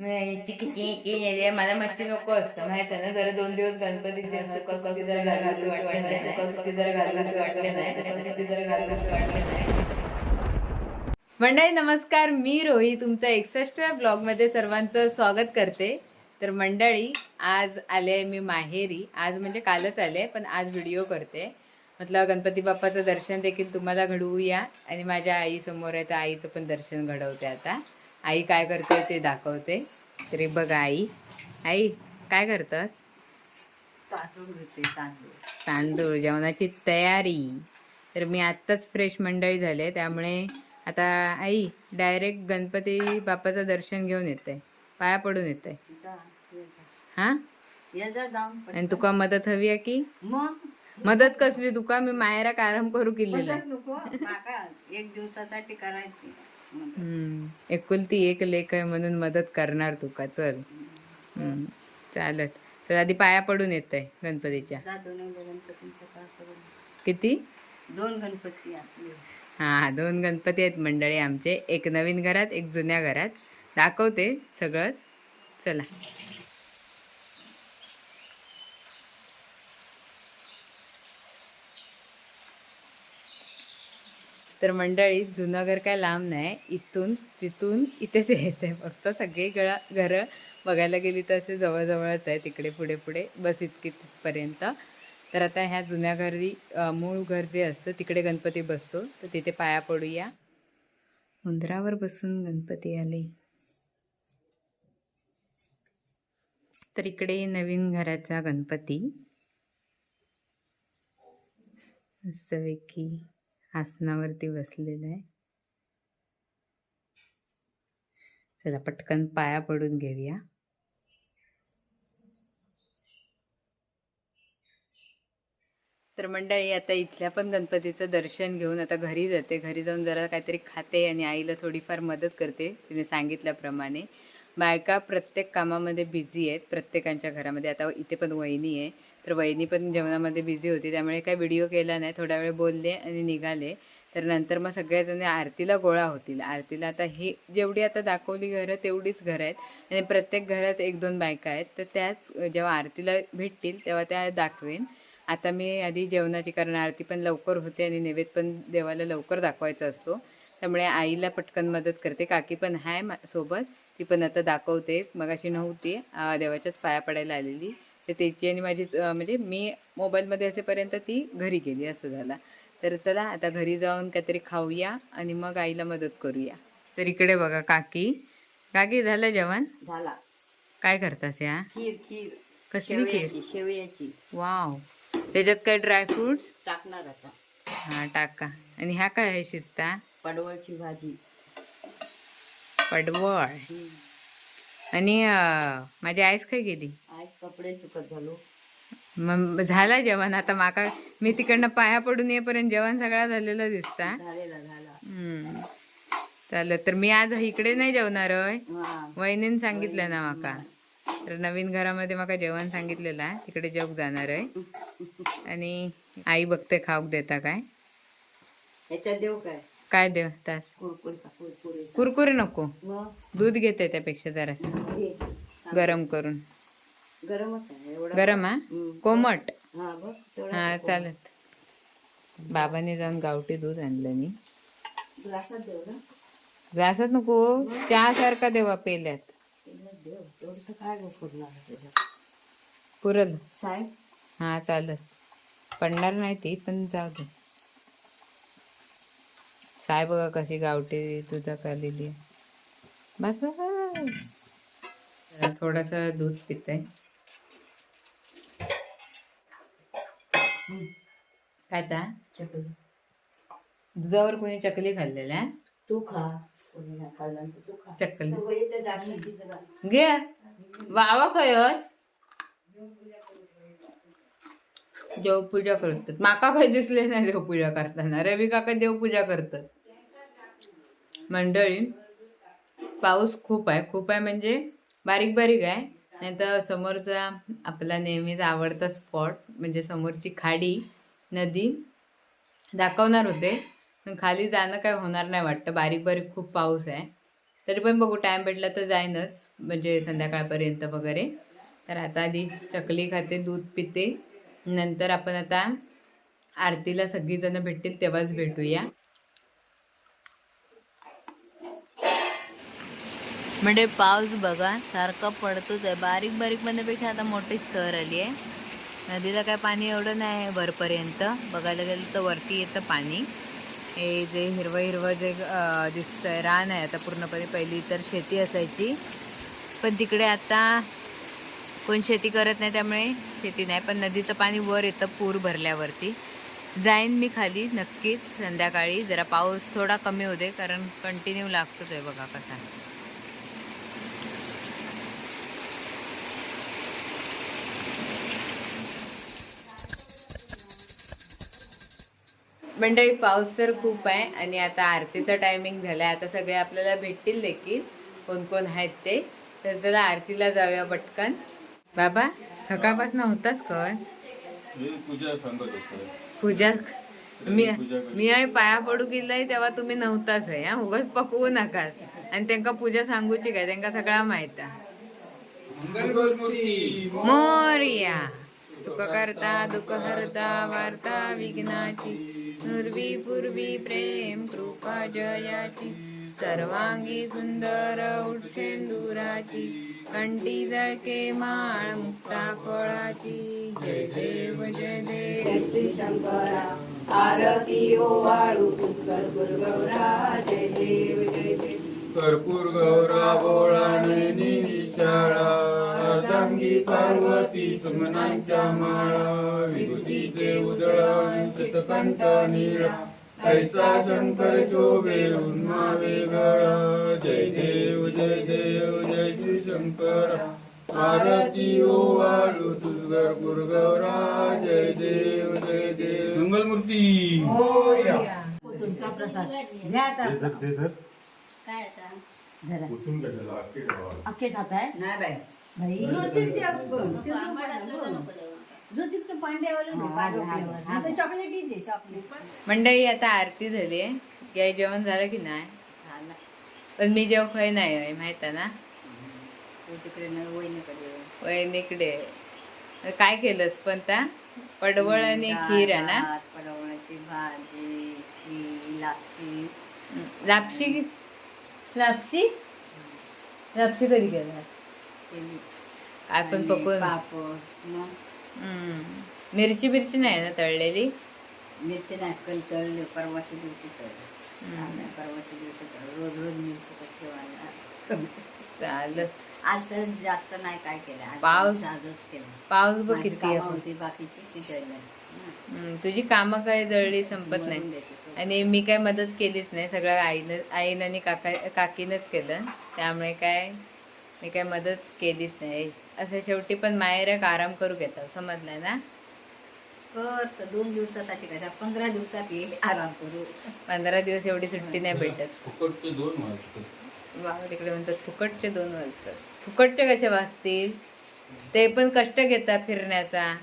मला मच्छी नको असतं. माहीत आहे ना जरा दोन दिवस गणपतीचे सुखसुखी जरा घालायचे वाटले नाही. सुखसुखी जरा घालायचे वाटले नाही. सुखसुखी जरा घालायचे वाटले नाही. मंडळी नमस्कार. मी रोही तुमच्या एकसष्टव्या ब्लॉगमध्ये सर्वांचं स्वागत करते. तर मंडळी आज आले आहे मी माहेरी. आज म्हणजे कालच आले पण आज व्हिडिओ करते. म्हटलं गणपती बाप्पाचं दर्शन देखील तुम्हाला घडवूया. आणि माझ्या आईसमोर आहे तर आईचं पण दर्शन घडवते आता. आई काय करते ते दाखवते. तरी बघ आई. आई काय करतस? तांदूळ जेवणाची तयारी. तर मी आत्ताच फ्रेश मंडळी झाले त्यामुळे आता आई डायरेक्ट गणपती बाप्पाचं दर्शन घेऊन येते. पाया पडून येते. हा. आणि तुका मदत हवी आहे की? मदत कसली? तुका मी मायरा आराम करू केलेला एक दिवसासाठी करायची. हम्म. एकुलती एक लेख आहे म्हणून मदत करणार तुका चल. हम्म. चालत. तर आधी पाया पडून येत आहे गणपतीच्या जा किती? दोन गणपती आपले. हा. दोन गणपती आहेत मंडळी आमचे. एक नवीन घरात एक जुन्या घरात. दाखवते सगळंच. चला. तर मंडळी जुनं घर काय लांब नाही. इथून तिथून इथेच यायचं आहे फक्त सगळी गळा घरं बघायला गेली तर असे जवळजवळच आहे तिकडे पुढे पुढे बस इतकी तिथपर्यंत. तर आता ह्या जुन्या घरी मूळ घर जे असतं तिकडे गणपती बसतो. तर तिथे पाया पडूया. उंदरावर बसून गणपती आले. तर इकडे नवीन घराचा गणपती. मस्तपैकी. आसनावरती बसलेला आहे. चला पटकन पाया पडून घेऊया. तर मंडळी आता इथल्या पण गणपतीचं दर्शन घेऊन आता घरी जाते. घरी जाऊन जरा काहीतरी खाते आणि आईला थोडीफार मदत करते तिने सांगितल्याप्रमाणे. बायका प्रत्येक कामामध्ये बिझी आहेत प्रत्येकांच्या घरामध्ये. आता इथे पण वहिनी आहे. तर वहिनी पण जेवणामध्ये बिझी होती त्यामुळे काही व्हिडिओ केला नाही. थोडा वेळ बोलले आणि निघाले. तर नंतर मग सगळेजण आरतीला गोळा होतील. आरतीला आता हे जेवढी आता दाखवली घरं तेवढीच घरं आहेत. आणि प्रत्येक घरात एक दोन बायका आहेत. तर त्याच जेव्हा आरतीला भेटतील तेव्हा त्या दाखवेन. आता मी आधी जेवणाची कारण आरती पण लवकर होते आणि नैवेद्य पण देवाला लवकर दाखवायचा असतो. त्यामुळे आईला पटकन मदत करते. काकी पण आहे मा- सोबत. ती पण आता दाखवते. मग अशी नव्हती देवाच्याच पाया पडायला आलेली. तर त्याची आणि माझी म्हणजे मी मोबाईलमध्ये असेपर्यंत ती घरी गेली असं झाला. तर चला आता घरी जाऊन काहीतरी खाऊया आणि मग आईला मदत करूया. तर इकडे बघा काकी. काकी झालं जेवण? झाला. काय करतास या? खीर खीर. कसली खीर? शेवयाची. वाव. त्याच्यात काय ड्रायफ्रुट्स टाकणार आता. हा टाका. आणि ह्या काय आहे शिस्ता? पडवळची भाजी. पडवळ. आणि माझी आईस काय गेली आज कपडे सुकत झालो मग झाला जेवण. आता माका मी तिकडनं पाया पडून येईपर्यंत जेवण सगळा झालेला दिसता. झालेला झाला. हम्म. चालेल तर मी आज इकडे नाही जेवणार होय? वहिनीने सांगितलं ना माका. तर नवीन घरामध्ये माका जेवण सांगितलेलं आहे. तिकडे जेवक जाणार आहे आणि आई बघते खाऊक देता काय? ह्याच्यात देऊ काय? काय देव तास? कुरकुरी का कुरकुरी कुरकुरे नको. मग? दूध घेते त्यापेक्षा जरासं. गरम करून. गरमच आहे एवढा. गरम हा? हम्म. कोमट. हा बघ तेवढा हा चालत. बाबाने जाऊन गावठी दूध आणलं मी ग्लासात देऊ ना? ग्लासात नको. त्यासारखा देवा पेल्यात. तेवढं देव. तेवढंसं काय गं पुरणार त्याच्यात? पुरल. साय हा चालत. पडणार नाही ती पण जाऊ दे. साय बघा कशी गावठी दुधात आलेली आहे बस बस. थोडस दूध पिते. काय ता? चकली. दुधावर कोणी चकली खाल्लेल्या आहे? तू खा. तू खा. चकली. घे. वावा खय देवपूजा करतात. माका काही दिसले नाही देवपूजा करताना. रवी काका देवपूजा करतात. मंडळी पाऊस खूप आहे. खूप आहे म्हणजे बारीक बारीक आहे. नाही तर समोरचा आपला नेहमीच आवडता स्पॉट म्हणजे समोरची खाडी नदी दाखवणार होते. पण खाली जाणं काय होणार नाही वाटतं. बारीक बारीक खूप पाऊस आहे. तरी पण बघू टाईम भेटला तर जाईनच. म्हणजे संध्याकाळपर्यंत वगैरे. तर आता आधी चकली खाते दूध पिते. नंतर आपण आता आरतीला सगळीजणं भेटतील तेव्हाच भेटूया. म्हणजे पाऊस बघा सारखा पडतोच आहे. बारीक बारीक बनण्यापेक्षा आता मोठीच सर आली आहे. नदीला काय पाणी एवढं नाही आहे वरपर्यंत. बघायला गेलं तर वरती येतं पाणी. हे जे हिरवं हिरवं जे दिसतंय रान आहे आता पूर्णपणे. पहिली तर शेती असायची. पण तिकडे आता कोण शेती करत नाही त्यामुळे शेती नाही. पण नदीचं पाणी वर येतं पूर भरल्यावरती. जाईन मी खाली नक्कीच. संध्याकाळी जरा पाऊस थोडा कमी होते कारण कंटिन्यू लागतोच आहे बघा कसा. मंडळी पाऊस तर खूप आहे आणि आता आरतीचा टायमिंग झालाय. आता सगळे आपल्याला भेटतील देखील. कोण कोण आहेत ते. तर चला आरतीला जाऊया पटकन. बाबा सकाळपासून होताच कळ. मी पूजा सांगत होतो. पूजा? मी मी आहे पाया पडू गेलाय तेव्हा तुम्ही नव्हताच आहे हा? उगाच पकवू नका आणि त्यांका पूजा सांगूची काय? त्यांका सगळा माहीत आहे. मोर्या. सुख करता दुःख हरता वार्ता विघ्नाची. नुर्वी पूर्वी प्रेम कृपा जयाची सर्वांगी सुंदर उच्छेंदुराची कंटी जळके माळ मुक्ता फळाची. जय देव जय देव. श्री शंकरा आरती ओवाळू पुष्कर गुरुगौरा जय देव जय कर्पूर गौरा बोळाने शाळा अर्धांगी पार्वती सुमनांच्या माळा विभूतीचे उदळण शतकंठ निळा ऐसा शंकर शोभे उन्मावे गळा. जय देव जय देव जय श्री शंकर. आरती ओवाळू तुझगर गुरुगौरा जय देव जय देव. मंगलमूर्ती. तुमचा प्रसाद. घ्या अख्खे खात आहे नाही बाय चॉकलेट दे चॉकलेट मंडळी आता आरती झाली. आहे काय जेवण झालं की नाही? पण मी जेव्हा खय नाही आहे माहीत आहे ना? तिकडे वहिनीकडे. काय केलंस पण त्या पडवळ आणि खीर आहे ना? भात, पडवळाची भाजी खीर लापशी. लापशी लापशी? लापशी कधी केलं. आपण आणि पकवून. मिरची बिरची नाही ना तळलेली? मिरची नाही कल तळले परवाच्या दिवशी तळले. आम्ही परवाच्या दिवशी तळले. रोज रोज मिरची ठेवायला. चालत. आज सहज जास्त नाही काय केलं. आज पाऊस- साधंच केलं. पाऊस बघ माझी किती कामं आहे. होती बाकीची ती हं, तुझी कामं काय जळली संपत नाही. देते. आणि मी काय मदत केलीच नाही. सगळं आईनं आईनं आणि काका काकीनंच केलं. त्यामुळे काय मी काय मदत केलीच नाही. असं शेवटी पण माहेर एक आराम करू घेतात. समजलंय ना? कर तर दोन दिवसासाठी कशा पंधरा दिवसात ये आराम करू. पंधरा दिवस एवढी सुट्टी नाही भेटत. फुकटचे दोन वाजतात. बाबा तिकडे म्हणतात फुकटचे दोन वाजतात. फुकटचे कसे वाजतील? ते पण कष्ट घेतात फिरण्याचा.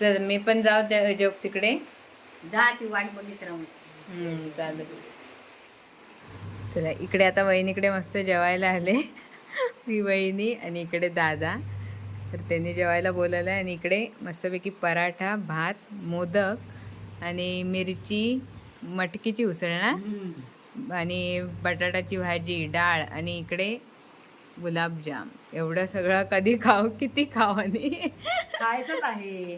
चल मी पण जाऊ जे- जेव तिकडे. जा ती वाट बघित राहून. हम्म, चालेल. चला इकडे आता वहिनीकडे मस्त जेवायला आले. ही वहिनी आणि इकडे दादा. तर त्यांनी जेवायला बोलवलं आणि इकडे मस्तपैकी पराठा भात मोदक आणि मिरची मटकीची उसळ ना आणि बटाटाची भाजी डाळ आणि इकडे गुलाबजाम. एवढं सगळं कधी खाऊ किती खाऊ आणि खायचंच आहे.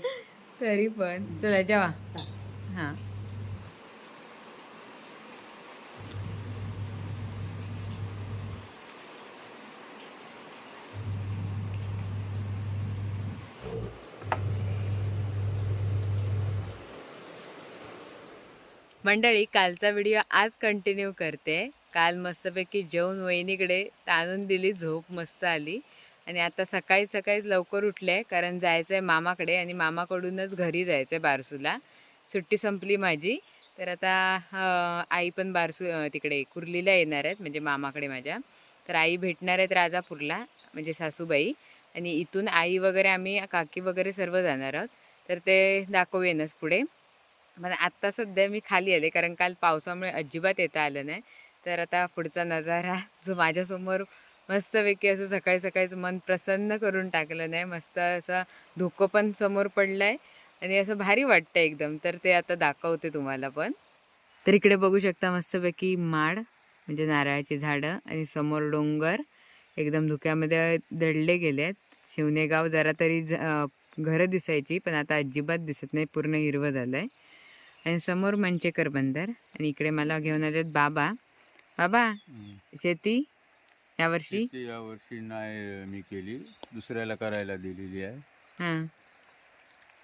तरी पण. चला जेवा. हां. मंडळी कालचा व्हिडिओ आज कंटिन्यू करते. काल मस्तपैकी जेवण वहिनीकडे ताणून दिली झोप मस्त आली. आणि आता सकाळी सकाळीच लवकर उठले कारण जायचं आहे मामाकडे आणि मामाकडूनच घरी जायचं आहे बारसूला. सुट्टी संपली माझी. तर आता आई पण बारसू तिकडे कुर्लीला येणार आहेत म्हणजे मामाकडे माझ्या. तर आई भेटणार आहेत राजापूरला म्हणजे सासूबाई. आणि इथून आई वगैरे आम्ही काकी वगैरे सर्व जाणार आहोत. तर ते दाखवेनच पुढे. पण आत्ता सध्या मी खाली आले कारण काल पावसामुळे अजिबात येता आलं नाही. तर आता पुढचा नजारा जो माझ्यासमोर मस्तपैकी असं सकाळी सकाळीच मन प्रसन्न करून टाकलं नाही. मस्त असं धुकं पण समोर पडलं आहे आणि असं भारी वाटतं एकदम. तर ते आता दाखवते तुम्हाला पण. तर इकडे बघू शकता मस्तपैकी माड म्हणजे नारळाची झाडं आणि समोर डोंगर. एकदम धुक्यामध्ये दडले गेले आहेत. शिवणे गाव जरा तरी घरं दिसायची पण आता अजिबात दिसत नाही. पूर्ण हिरवं झालं आहे आणि समोर मंचेकर बंदर. आणि इकडे मला घेऊन आलेत बाबा. बाबा शेती? यावर्षी? यावर्षी नाही मी केली. दुसऱ्याला करायला दिलेली आहे. हां.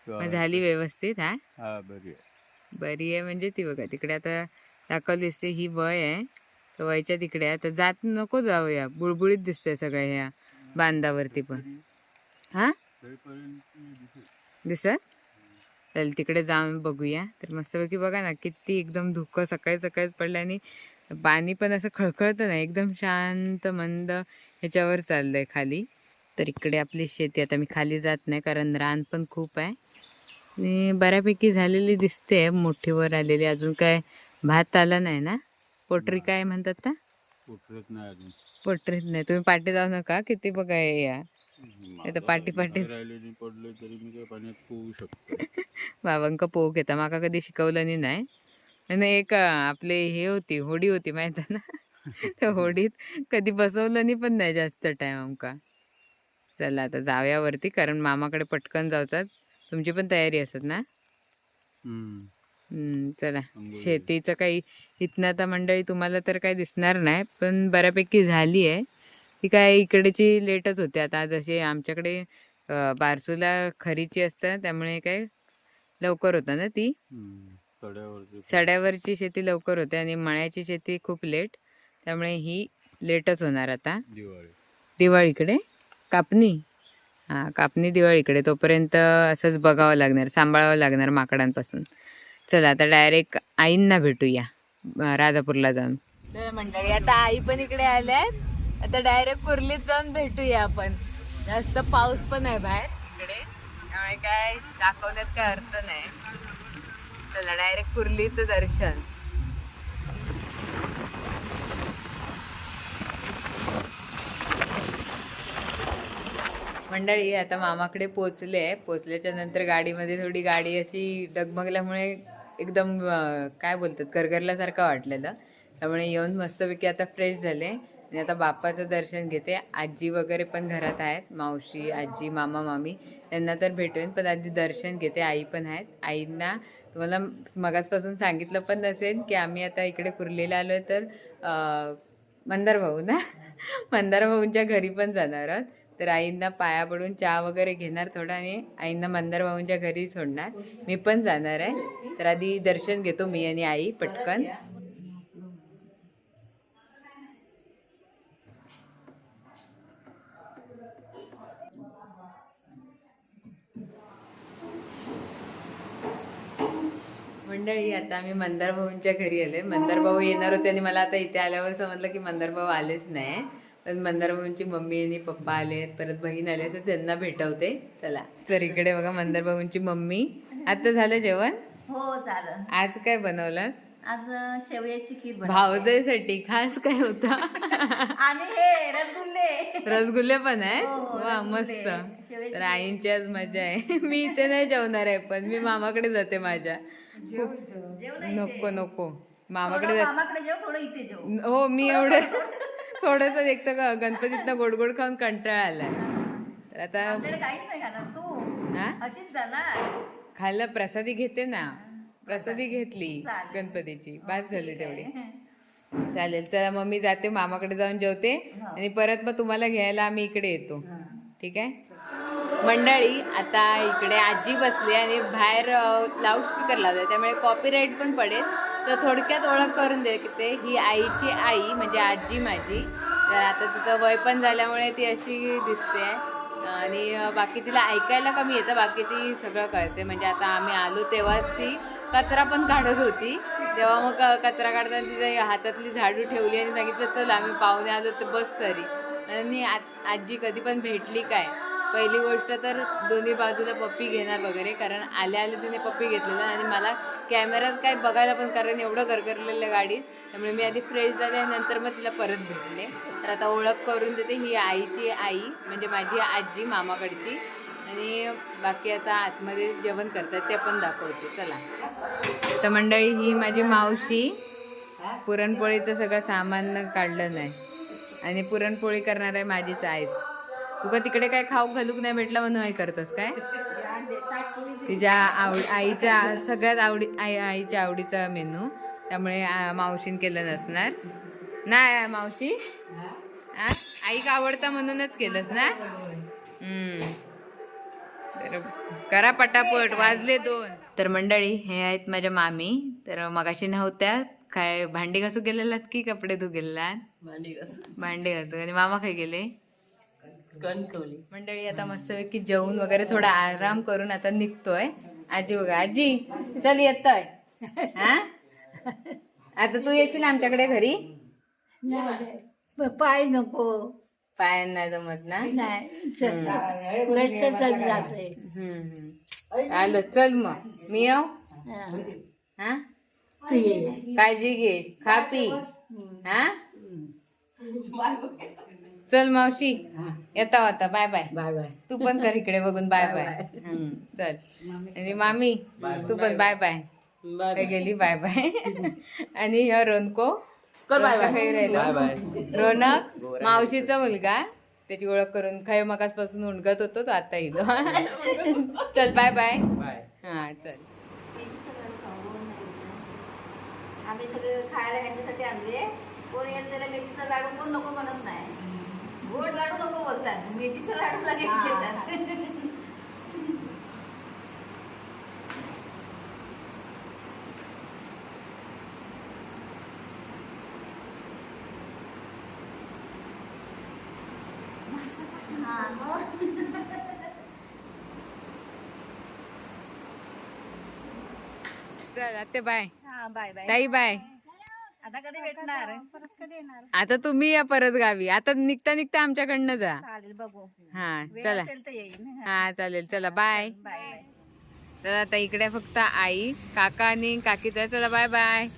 मग झाली व्यवस्थित हा? हा बरी आहे. बरी आहे म्हणजे ती बघा तिकडे आता दाखवलीस ते ही वय आहे. तर वयच्या तिकडे आहे. तर जात नको जाऊया. बुळबुळीत दिसतंय सगळ्या ह्या बांधावरती पण. हा. दिसत? चल तिकडे जाऊन बघूया. तर मस्तपैकी बघा ना किती एकदम धुकं सकाळी सकाळीच पडलं आणि पाणी पण असं खळखळतं नाही. एकदम शांत मंद ह्याच्यावर चाललंय खाली. तर इकडे आपली शेती आता मी खाली जात नाही कारण रान पण खूप आहे. आणि बऱ्यापैकी झालेली दिसते मोठीवर आलेली. अजून काय भात आला नाही ना? पोटरी काय म्हणतात ना उतरत नाही अजून. पोटरीत नाही. तुम्ही पाठी जाऊ नका किती बघा या. बाहेर राहिलेली पडलं तरी मी पाण्यात पोहू शकतो. बाबांक पोहू घेता. माका कधी शिकवलं नाही आणि एक आपले हे होती होडी होती माहिती ना? त्या होडीत कधी बसवलं नाही पण नाही जास्त टाइम आमका. चला आता जाऊयावरती कारण मामाकडे पटकन जाऊचात. तुमची पण तयारी असत ना? चला. शेतीचं काही इथनं आता मंडळी तुम्हाला तर काही दिसणार नाही पण बऱ्यापैकी झाली आहे. ती काय इकडेची लेटच होते. आता जसे आमच्याकडे बारसूला खरीची असतं त्यामुळे काय लवकर होतं ना ती? सड्यावरची शेती लवकर होते आणि मळ्याची शेती खूप लेट त्यामुळे ही लेटच होणार आता. दिवाळी. दिवाळीकडे? कापणी? हां कापणी दिवाळीकडे तोपर्यंत असंच बघावं लागणार सांभाळावं लागणार माकडांपासून. चला आता डायरेक्ट आईंना भेटूया राजापूरला जाऊन. तर मंडळी आता आई पण इकडे आल्यात. आता डायरेक्ट कुर्लीत जाऊन भेटूया आपण. जास्त पाऊस पण आहे बाहेर इकडे. त्यामुळे काय दाखवण्यात काय अर्थ नाही. चला डायरेक्ट कुर्लीचं दर्शन. मंडळी आता मामाकडे पोचले आहे. पोचल्याच्या नंतर गाडीमध्ये थोडी गाडी अशी डगमगल्यामुळे एकदम काय बोलतात करगरल्यासारखं वाटलेलं. त्यामुळे येऊन मस्तपैकी आता फ्रेश झाले. आणि आता बाप्पाचं दर्शन घेते. आजी वगैरे पण घरात आहेत. मावशी आजी मामा मामी. त्यांना तर भेटून पण आधी दर्शन घेते. आई पण आहेत. आईंना तुम्हाला मगासपासून सांगितलं पण नसेल की आम्ही आता इकडे कुर्लीला आलो तर मंदार भाऊ ना? मंदार भाऊंच्या घरी पण जाणार आहोत. तर आईंना पाया पडून चहा वगैरे घेणार थोडा आणि आईंना मंदार भाऊंच्या घरी सोडणार. मी पण जाणार आहे. तर आधी दर्शन घेतो मी आणि आई पटकन. मंडळी आता आम्ही मंदार भाऊंच्या घरी आले. मंदार भाऊ येणार होते आणि मला आता इथे आल्यावर समजलं की मंदार भाऊ आलेच नाही पण मंदार भाऊंची मम्मी आणि पप्पा आले परत बहीण आले तर त्यांना भेटवते. चला. तर इकडे बघा मंदार भाऊंची मम्मी. आता झालं जेवण? हो चालेल आज काय बनवलं? आज शेवयाची खीर बनवते. भावजाईसाठी खास काय होता? आणि हे रसगुल्ले. रसगुल्ले पण आहे हो, हो, वा. मस्त. तर आईंची आज मजा आहे. मी इथे नाही जेवणार आहे पण मी मामाकडे जाते माझ्या. नको नको. मामाकडे मामाकडे जेव थोडं इथे जेव. हो मी एवढं थोडस एक तर गणपतीतनं गोड गोड खाऊन कंटाळा आलाय. तर आता काहीच नाही खाणार. तू अशीच जाणार. खाल्लं प्रसादी घेते ना. प्रसादी घेतली चालेल. गणपतीची. बास झाली तेवढी. चालेल चला मग मी जाते मामाकडे जाऊन जेवते. आणि परत मग तुम्हाला घ्यायला आम्ही इकडे येतो. ठीक आहे? मंडळी आता इकडे आजी बसली आणि बाहेर लाऊडस्पीकर लावलाय त्यामुळे कॉपीराईट पण पडेल. तर थोडक्यात ओळख करून देते ही आईची आई म्हणजे आजी माझी. तर आता तिचं वय पण झाल्यामुळे ती अशी दिसते. आणि बाकी तिला ऐकायला कमी येतं. बाकी ती सगळं करते म्हणजे आता आम्ही आलो तेव्हाच ती कचरा पण काढत होती. तेव्हा मग कचरा काढताना तिच्या हातातली झाडू ठेवली आणि सांगितलं चल आम्ही पाहुणे आलो तर बस तरी. आणि आ- आजी कधी पण भेटली काय? पहिली गोष्ट तर दोन्ही बाजूला पप्पी घेणार वगैरे. कारण आल्या आल्या तिने पप्पी घेतलेलं आणि मला कॅमेऱ्यात काय बघायला पण कारण एवढं गरगरलेलं गाडीत. त्यामुळे मी आधी फ्रेश झाले आणि नंतर मग तिला परत भेटले. तर आता ओळख करून देते ही आईची आई म्हणजे माझी आजी मामाकडची. आणि बाकी आता आतमध्ये जेवण करतात ते पण दाखवते. चला. तर मंडळी ही माझी मावशी पुरणपोळीचं सगळं सामान काढलं नाही. आणि पुरणपोळी करणार आहे माझीच आईस. तुका तिकडे काय खाऊ घालूक नाही भेटलं म्हणून हे करतस काय? या तिच्या आवड आईच्या सगळ्यात आवडी आई आईच्या आवडीचा मेनू. त्यामुळे मावशीन केलं नसणार. नाही मावशी? आ? आईक आवडता म्हणूनच केलंस ना? करा पटापट वाजले दोन. तर मंडळी हे आहेत माझ्या मामी. तर मगाशी नव्हत्या. काय भांडी घासू गेलेलात की कपडे धु गेलेलात भांडी घासू. आणि मामा काय गेले कणकवली. मंडळी आता मस्तपैकी जेवून वगैरे थोडा आराम करून आता निघतोय. आजी बघा आजी चल येतोय. हा? आता तू येशील आमच्याकडे घरी? नाही पाय नको. पायान नाही जमत ना? नाही चल. लक्ष चल जाते. हम्म, हम्म. आलो चल मग. मी येऊ? हा. तू ये. काळजी घे. खा पी. हा? चल मावशी येता होता बाय बाय. Bye bye. तू पण कर इकडे बघून. बाय बाय हम्म, चल. आणि मामी तू पण बाय बाय. काय गेली? Bye bye. आणि ह्या रोनको. कर बाय बाय. काही राहिलो. रोनक मावशीचा मुलगा. त्याची ओळख करून खाय मगासपासून उणगत होतो तो आता येलो चल बाय बाय. हा चल. आम्ही सगळे खायला ह्यांच्यासाठी आणले कोण येईल त्याला मेथीचा लाडू कोण नको म्हणत नाही. गोड लाडू नको बोलतात. मेथीचा लाडू लगेच घेतात. हा, हा बाय बाय. ताई बाय. आता कधी भेटणार? आता तुम्ही या परत गावी. आता निघता निघता आमच्याकडनं जा. चालेल बघू. हा वेळ चला. असेल तर येईन. हा चालेल चला बाय. Bye bye. तर आता इकडे फक्त आई काका आणि काकीचा चला बाय बाय.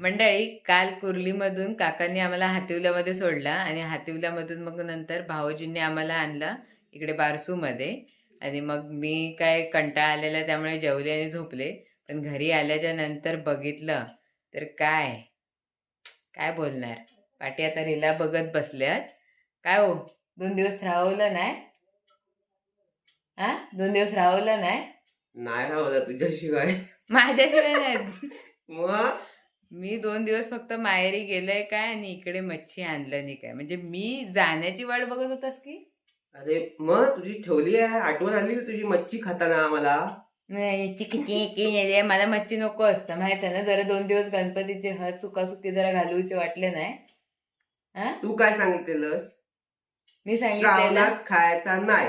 मंडळी काल कुर्लीमधून काकांनी आम्हाला हातिवल्यामध्ये सोडला आणि हातिवल्यामधून मग नंतर भाऊजींनी आम्हाला आणलं इकडे बारसूमध्ये. आणि मग मी काय कंटाळा आलेला त्यामुळे जेवले आणि झोपले. पण घरी आल्याच्यानंतर बघितलं तर काय? काय बोलणार? पाठी आता रिला बघत बसल्यात. काय हो? दोन दिवस राहवलं नाही? हा? दोन दिवस राहवलं नाही? नाही राहला तुझ्याशिवाय. माझ्याशिवाय नाही. मग? मी दोन दिवस फक्त माहेरी गेलोय काय आणि इकडे मच्छी आणलं नाही काय? म्हणजे मी जाण्याची वाट बघत होतास की? अरे मग तुझी ठेवली आहे? आठवण आली तुझी मच्छी खाताना आम्हाला? नाही चिकी चिकी नेली मला मच्छी नको असतं. माहीत आहे ना जरा दोन दिवस गणपतीचे हत सुकासुकी जरा घालूचे वाटले नाही. तू काय सांगितलेलंस? मी श्रावणात खायचा नाही.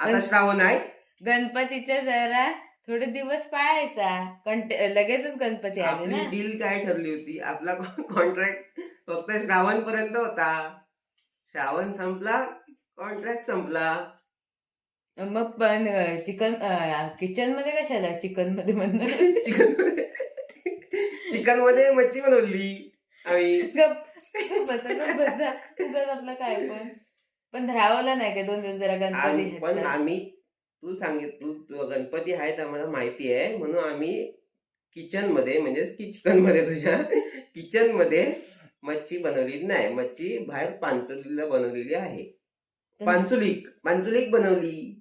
आता श्रावण आहे? गणपतीच्या जरा थोडे दिवस पाळायचा. कंट लगेचच गणपती आले ना. डील काय ठरली होती? आपला कॉन्ट्रॅक्ट फक्त श्रावण पर्यंत होता. श्रावण संपला कॉन्ट्रॅक्ट संपला. मग पण चिकन किचनमध्ये कशाला? चिकनमध्ये म्हणणार चिकन चिकनमध्ये मच्छी बनवली आम्ही. गप. बसा गप बसा. उगाच आपलं काय पण. पण राहवलं नाही का दोन दिवस जरा गणपती पण. आम्ही तू सांगित तू गणपती आहेत आम्हाला माहिती आहे. म्हणून आम्ही किचनमध्ये म्हणजेच की चिकनमध्ये तुझ्या किचनमध्ये मच्छी बनवली नाही. मच्छी बाहेर पांचुलीला बनवलेली आहे. पांचुलिक पांचुलिक बनवली.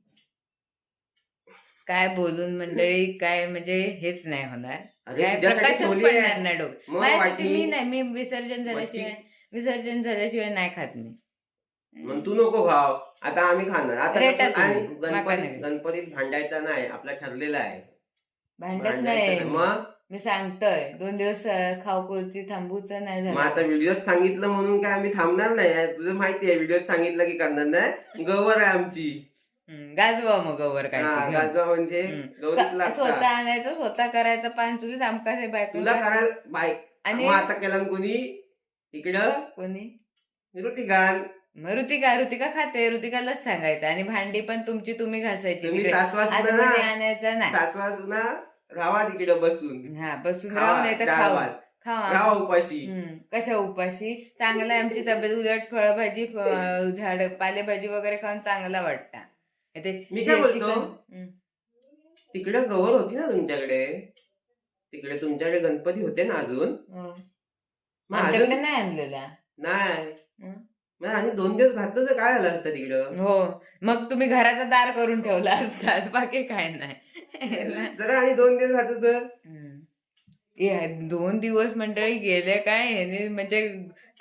काय बोलून मंडळी काय म्हणजे हेच नाही होणार. काय प्रकाशच पडणार नाही डोकं. माझ्यासाठी मी नाही मी विसर्जन झाल्याशिवाय विसर्जन झाल्याशिवाय नाही खात मी. मग तू नको खाव. आता आम्ही खाणार. आता आणि माका गणपतीत नाही. गणपतीत भांडायचा नाही आपला ठरलेला आहे. भांडत नाही. मग? मी सांगतोय दोन दिवस अं, थांबूच नाही मग झालं आता व्हिडिओत सांगितलं म्हणून काय आम्ही थांबणार नाही? तुझं माहिती आहे व्हिडिओत सांगितलं की करणार नाही. गवर आहे आमची. गाजवा मग गवर काय हा. गाजवा म्हणजे. गौरीत स्वतः आणायचं स्वतः करायचं पान चुलीत आमका हे बायको तुला करायला बाईक आणि आता केला ना कोणी? इकडं? कोणी? ऋतिकान मग ऋतिका ऋतिका खाते ऋतिकालाच सांगायचं. आणि भांडी पण तुमची तुम्ही घासायची तुम्ही तिकडे. सासवा सुना आतमध्ये ना. आणायचं नाही. सासवा सुना राहा तिकडे बसून. हा बसून राहू नाही तर खाऊ. खावा. उपाशी. कशा उपाशी? चांगला आहे आमची तब्येत उलट फळभाजी फ- झाड पालेभाजी वगैरे खाऊन चांगला वाटता. ते मी काय बोलतो? तिकडे गवर होती ना तुमच्याकडे. तिकडे तुमच्याकडे गणपती होते ना अजून. हो. आमच्याकडे नाही आणलेला नाही. हं? मग आणि दोन दिवस घातलं तर काय झालं असतं तिकडं? हो. मग तुम्ही घराचा दार करून ठेवला असतात बाकी काय नाही. जरा आणि दोन दिवस घातलं तर. हम्म. हे दोन दिवस मंडळी गेले काय? ह्याने म्हणजे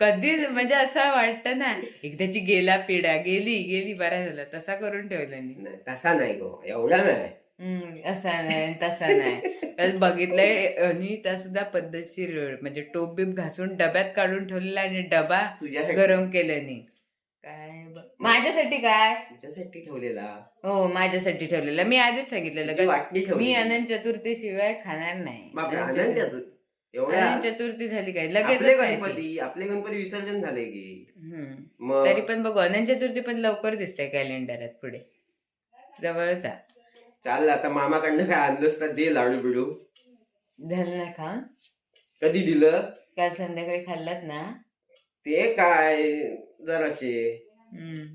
कधीच म्हणजे असं वाटतं ना एकदाची गेला पिढा गेली गेली बरा झाला. तसा करून ठेवला नाही, तसा नाही गो. एवढा नाही. हम्म, असा नाही तसा नाही. बघितलंय आणि त्या सुद्धा पद्धतशीर म्हणजे टोप बीप घासून डब्यात काढून ठेवलेला आणि डबा तुझ्यासाठी. गरम केल्याने. काय ब- माझ्यासाठी काय? तुझ्यासाठी ठेवलेला. हो माझ्यासाठी ठेवलेला. मी आधीच सांगितलेलं तुझी का वाटणी ठेवली मी अनंत चतुर्थी शिवाय खाणार नाही. अनंत चतुर्थी. एवढ्या चतुर्थी झाली काय? लगेच गणपती आपले गणपती विसर्जन झाले की. मग तरी पण बघू अनंत चतुर्थी पण लवकर दिसतंय कॅलेंडरात पुढे. जवळच आहे. चाल आता मामाकडनं काय आणलंस तर दे लाडू बिडू. झालं ना खा कधी दिलं? काल संध्याकाळी खाल्लात ना? ते काय जराशे. हम्म.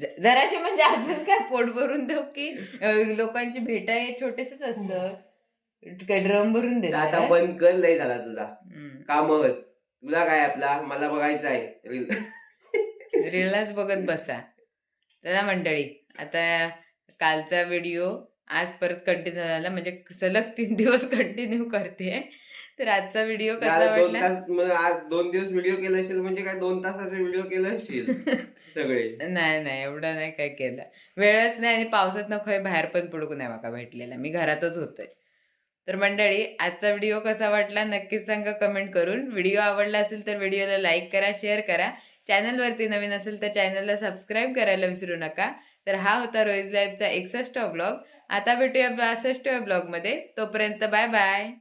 ज- जराशे म्हणजे अजून काय पोट भरून देऊ की? अं, लोकांची भेटा हे छोटेसेच असतं. काय ड्रम भरून आता देतात बंद कर लय झाला तुझा. कामत तुला काय आपला? मला बघायचं आहे. रील रीललाच बघत बसा. चला मंडळी आता कालचा व्हिडिओ आज परत कंटिन्यू झाला. म्हणजे सलग तीन दिवस कंटिन्यू करते. तर आजचा व्हिडिओ कसा आज दोन वाटला? आज दोन दिवस व्हिडिओ केला असेल म्हणजे काय दोन तासाचे व्हिडिओ केलं असशील सगळे. नाही नाही एवढं नाही काय केलं. वेळच नाही आणि पावसात नको बाहेर पण पडू नाही माका भेटलेला मी घरातच होतोय. तर मंडळी आजचा व्हिडिओ कसा वाटला नक्कीच सांगा कमेंट करून. व्हिडिओ आवडला असेल तर व्हिडिओला लाईक करा शेअर करा. चॅनलवरती नवीन असेल तर चॅनलला सबस्क्राईब करायला विसरू नका. तर हा होता रोईज लाईफचा एकसष्ट ब्लॉग आता भेटूया बासष्ट ब्लॉगमध्ये तोपर्यंत बाय बाय